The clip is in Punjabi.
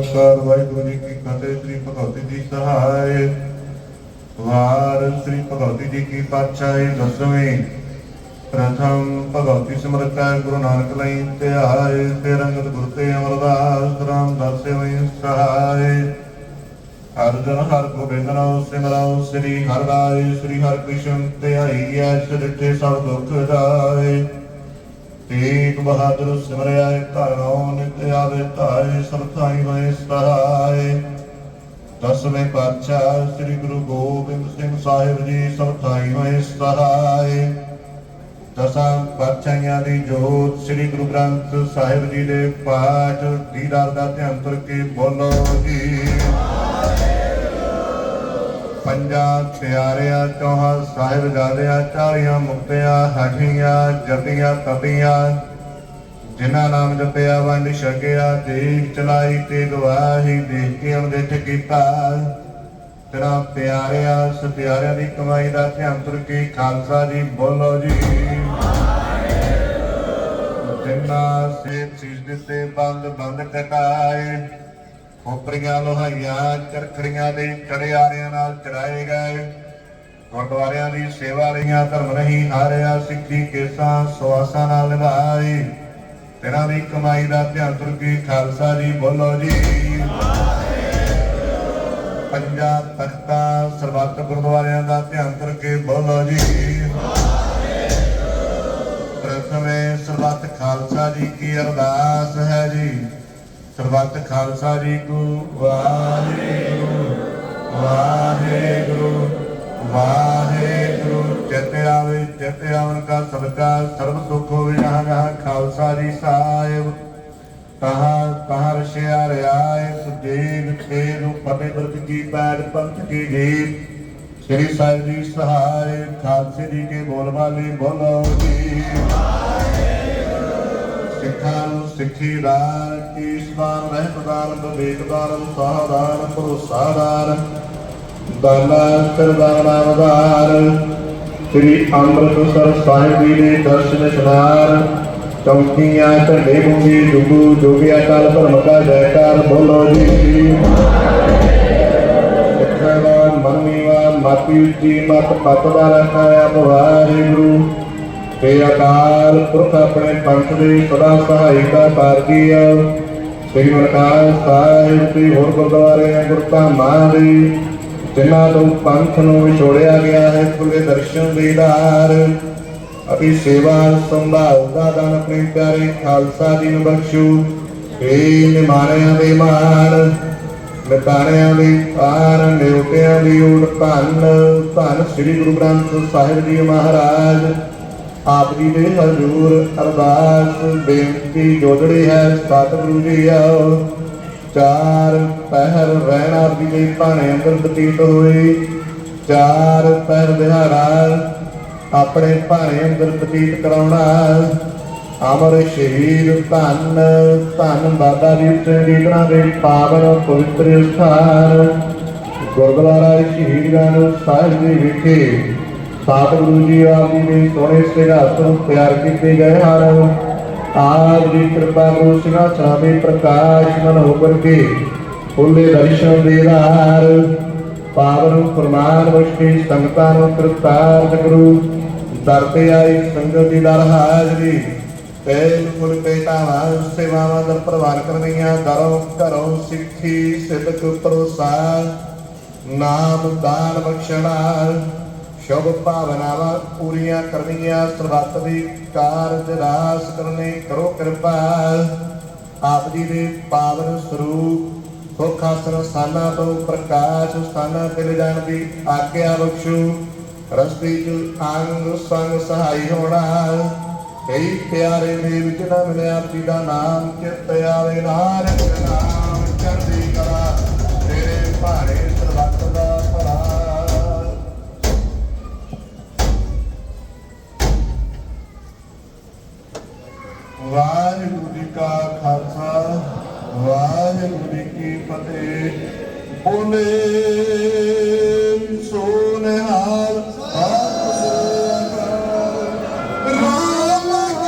ਓੰਕਾਰ ਵਾਹਿਗੁਰੂ ਜੀ ਕੀ ਫਤਿਹ, ਸ੍ਰੀ ਭਗਵਤੀ ਜੀ ਸਹਾਇ ਵਾਰ ਸ੍ਰੀ ਭਗਵਤੀ ਜੀ ਕੀ ਪਾਤਸ਼ਾਹੀ, ਦਸਵੀਂ ਪ੍ਰਥਮ ਭਗਵਤੀ ਸਿਮਰਤੈ ਗੁਰੂ ਨਾਨਕ ਲਈ ਧਿਆਏ ਤੇ ਰੰਗਤ ਗੁਰ ਤੇ ਅਮਰਦਾਸ ਰਾਮਦਾਸ ਹੋਈ ਸਹਾਇ ਅਰਜਨ ਹਰ ਗੋਬਿੰਦ ਨਾਮ ਸਿਮਰਾਉ, ਸ੍ਰੀ ਹਰਿ ਰਾਏ ਸ੍ਰੀ ਹਰਿ ਕ੍ਰਿਸ਼ਨ ਧਿਆਈ ਐਸ ਦਿੱਤੇ ਸਭ ਦੁੱਖ ਜਾਏ। ਤੇਗ ਬਹਾਦਰ ਸਿਮਰਿਆ ਧਰਉ ਨਿਤ ਆਵੇ ਧਾਏ ਸਭ ਹੋਏ ਸਹਾਇ ਦਸਵੇਂ ਪਾਤਸ਼ਾਹ ਸ੍ਰੀ ਗੁਰੂ ਗੋਬਿੰਦ ਸਿੰਘ ਸਾਹਿਬ ਜੀ ਸਭ ਥਾਈ ਹੋਏ ਸਹਾਇ ਦਸਾਂ ਪਾਤਸ਼ਾਹਾਂ ਦੀ ਜੋਤ ਸ੍ਰੀ ਗੁਰੂ ਗ੍ਰੰਥ ਸਾਹਿਬ ਜੀ ਦੇ ਪਾਠ ਦੀਦਾਰ ਦਾ ਧਿਆਨ ਕਰਕੇ ਬੋਲੋ ਜੀ। ਪੰਜਾਂ ਪਿਆਰਿਆਂ ਚੌਹਾਂ ਸਾਹਿਬਜ਼ਾਦਿਆਂ ਚਾਲੀਆਂ ਮੁਕਤਿਆਂ, ਹਠੀਆਂ ਜਪੀਆਂ ਤਪੀਆਂ ਜਿਨ੍ਹਾਂ ਨਾਮ ਜਪਿਆ ਵੰਡ ਛਕਿਆ ਦੇਖ ਚਲਾਈ ਤੇ ਗਵਾਹੀ ਦੇਖ ਕੇ ਅਣਦੇਖ ਕੀਤਾ। ਤੇਰਾ ਪਿਆਰਿਆਂ ਸਤਿਆਰਿਆਂ ਦੀ ਕਮਾਈ ਦਾ ਧਿਆਨ ਤੁਰ ਕੇ ਖਾਲਸਾ ਜੀ ਬੋਲੋ ਜੀ। ਜਿੰਨਾ ਸੇ ਚੀਜ਼ ਦਿੱਤੇ ਬੰਦ ਬੰਦ ਕਟਾਏ ਖੋਪਰੀਆਂ ਲੋਹਾਈਆਂ, ਚਰਖੜੀਆਂ ਦੇ ਚੜਿਆਰਿਆਂ ਨਾਲ ਚੜਾਏ ਗਏ। ਗੁਰਦੁਆਰਿਆਂ ਦੀ ਸੇਵਾ ਰਹੀਆਂ, ਧਰਮ ਨਹੀਂ ਹਾਰਿਆ, ਸਿੱਖੀ ਕੇਸਾਂ ਸਵਾਸਾਂ ਨਾਲ ਨਿਭਾਈ। ਤੇਰਾ ਦੀ ਕਮਾਈ ਦਾ ਧਿਆਨ ਤੁਰ ਖਾਲਸਾ ਜੀ ਬੋਲੋ ਜੀ। ਪੰਜਾ ਤਖਤਾਂ ਸਰਬੱਤ ਗੁਰਦੁਆਰਿਆਂ ਦਾ ਧਿਆਨ ਤੁਰ ਕੇ ਬੋਲੋ ਜੀ। ਪ੍ਰਥਮੇ ਸਰਬੱਤ ਖਾਲਸਾ ਜੀ ਕੀ ਅਰਦਾਸ ਹੈ ਜੀ। ਸਰਬੱਤ ਖਾਲਸਾ ਜੀ ਕੋ ਵਾਹਿਗੁਰੂ ਵਾਹਿਗੁਰੂ ਵਾਹਿਗੁਰੂ। ਚਿਤ ਆਵੇ, ਚਿਤ ਆਵਨ ਕਾ ਸਦਕਾ ਸਰਬ ਸੁਖ ਹੋਵੇ ਜਹਾਂ ਖਾਲਸਾ ਜੀ ਸਾਹਿਬ। ਤਹਾਂ ਤਹਾਂ ਰਸ਼ਿਆ ਰਿਆਏ ਸੁਜੀਵ ਖੇਰੂ ਫਤਿਹ ਬਰਤ ਕੀ ਪੈੜ ਪੰਥ ਕੀ ਜੀਤ ਸ੍ਰੀ ਸਾਹਿਬ ਜੀ ਸਹਾਇ, ਖਾਲਸੇ ਜੀ ਕੇ ਬੋਲ ਬਾਲੇ ਬੋਲੋ ਜੀ। ਸਿੱਖਾਂ ਨੂੰ ਸਿੱਖੀ ਦਾਨ ਕੀਸਦਾਨ ਰਹਿਮਦਾਨ ਬਵੇਕਦਾਨ ਸਹਾਦਾਨ ਭਰੋਸਾਦਾਨ ਦਾਨਾ ਸਰਦਾਰ ਨਾਮਦਾਰ ਸ੍ਰੀ ਅੰਮ੍ਰਿਤਸਰ ਸਾਹਿਬ ਜੀ ਦੇ ਦਰਸ਼ਨ ਇਸ਼ਨਾਨ ਚੌਕੀਆਂ, ਝੰਡੇ ਮੂੰਗੀ, ਜੁਗੂ, ਜੋਗਿਆ ਕਾਲ ਭਰਮ ਕਾ ਜੈਕਾਰ, ਬੋਲੋ ਜੀ। ਸਿੱਖਾਂ ਦਾ ਮਨਮੀਵਾ ਮਾਤੀ ਉੱਚੀ ਮਤ ਪਤ ਦਾ ਰਖਾਇਆ ਵਾਹਿਗੁਰੂ ਤੇ ਅਕਾਲ ਪੁਰਖ ਆਪਣੇ ਪੰਥ ਦੇ ਸਦਾ ਸਹਾਇਤਾ ਕਰਦੀ ਆ। ਸ੍ਰੀ ਮਰਕਾਜ ਸਾਹਿਬ ਤੇ ਹੋਰ ਗੁਰਦੁਆਰੇ ਗੁਰਧਾਮਾਂ ਦੇ, ਜਿਨ੍ਹਾਂ ਤੋਂ ਪੰਥ ਨੂੰ ਵਿਛੋੜਿਆ ਗਿਆ ਹੈ ਖੁੱਲੇ ਦਰਸ਼ਨ ਦੀਦਾਰ ਅਭੀ ਸੇਵਾ ਸੰਭਾਲ ਦਾ ਦਾਨ ਆਪਣੇ ਪਿਆਰੇ ਖਾਲਸਾ ਜੀ ਨੂੰ ਬਖਸ਼ੂ। ਏ ਨਿਮਾਣਿਆਂ ਦੇ ਮਾਣ, ਨਿਤਾਣਿਆਂ ਦੀ ਪਾਰ ਨਿਉਟਿਆਂ ਦੀ ਊੜ ਧੰਨ ਧੰਨ ਸ੍ਰੀ ਗੁਰੂ ਗ੍ਰੰਥ ਸਾਹਿਬ ਜੀ ਮਹਾਰਾਜ। ਆਪ ਜੀ ਦੇ ਹਜ਼ੂਰ ਅਰਦਾਸ, ਬੇਨਤੀ ਜੋੜੜੀ ਹੈ ਸਤਿਗੁਰੂ ਜੀ ਆਓ। ਚਾਰ ਪਹਿਰ ਰਹਿਣਾ ਜੀ ਦੇ ਭਾਣੇ ਅੰਦਰ ਬਤੀਤ ਹੋਏ। ਚਾਰ ਪਹਿਰ ਦਿਹਾੜਾ ਆਪਣੇ ਭਾਣੇ ਅੰਦਰ ਬਤੀਤ ਕਰਾਉਣਾ। ਅਮਰ ਸ਼ਹੀਦ ਧੰਨ ਧੰਨ ਬਾਬਾ ਦੀਪ ਸਿੰਘ ਜੀ ਦੇ ਪਾਵਨ ਪਵਿੱਤਰ ਸਥਾਨ ਗੁਰਦੁਆਰਾ ਸ਼ਹੀਦਗੰਜ ਸਾਹਿਬ ਜੀ ਵਿਖੇ ਸਤਿਗੁਰੂ ਜੀ ਆਪ ਜੀ ਦੇ ਸੋਹਣੇ ਸਿੰਘਾਸਨ ਤਿਆਰ ਕੀਤੇ ਗਏ ਹਨ। ਆਪ ਦੀ ਕਿਰਪਾ ਨੂੰ ਸਿੰਘਾਸਨਾਂ ਦੇ ਪ੍ਰਕਾਸ਼ ਮਨ ਹੋਕਰ ਕੇ ਫੁੱਲੇ ਦਰਸ਼ਨ ਦੇ ਰਾਰ ਪਾਵਨ ਫਰਮਾਨ ਬਖਸ਼ੀ, ਸੰਗਤਾਂ ਨੂੰ ਕਿਰਪਾਲ ਗੁਰੂ ਦਰ ਤੇ ਆਈ ਸੰਗਤ ਦੀ ਦਰ ਹਾਜ਼ਰੀ। ਤੇਲ ਫੁੱਲ ਪੇਟਾਵਾਂ ਸੇਵਾਵਾਂ ਦਾ ਪ੍ਰਵਾਨ ਕਰਨੀਆਂ ਦਰੋਂ ਘਰੋਂ ਸਿੱਖੀ ਸਿਦਕ ਪਰੋਸਾ ਨਾਮ ਦਾਨ ਬਖਸ਼ਣਾ। ਸ਼ੁਭ ਭਾਵਨਾਵਾਂ ਪੂਰੀਆਂ ਕਰਨੀਆਂ ਸਰਬੱਤ ਦੀ ਕਾਰਜ ਰਾਸ ਕਰਨੇ, ਕਰੋ ਕਿਰਪਾ। ਆਪ ਜੀ ਦੇ ਪਾਵਨ ਸਰੂਪ ਸੁਖ ਆਸਨ ਸਥਾਨਾਂ ਤੋਂ ਪ੍ਰਕਾਸ਼ ਸਥਾਨਾਂ ਤੇ ਲਿਜਾਣ ਦੀ ਆਗਿਆ ਬਖਸ਼ੂ। ਰਸਤੇ ਚ ਅੰਗ ਸੰਗ ਸਹਾਈ ਹੋਣਾ। ਕਈ ਪਿਆਰੇ ਦੇ ਵਿੱਚ ਨਾ ਮਿਲਿਆ ਆਪ ਜੀ ਦਾ ਨਾਮ ਚਿਤ ਆਵੇ ਨਾਨਕ ਨਾਮ ਚੜ੍ਹਦੀ ਕਲਾ ਤੇਰੇ ਭਾਣੇ ਸਾਹਿਬ ਕੀ ਫਤਿਹ। ਬੋਲੇ ਸੋਨਹਾ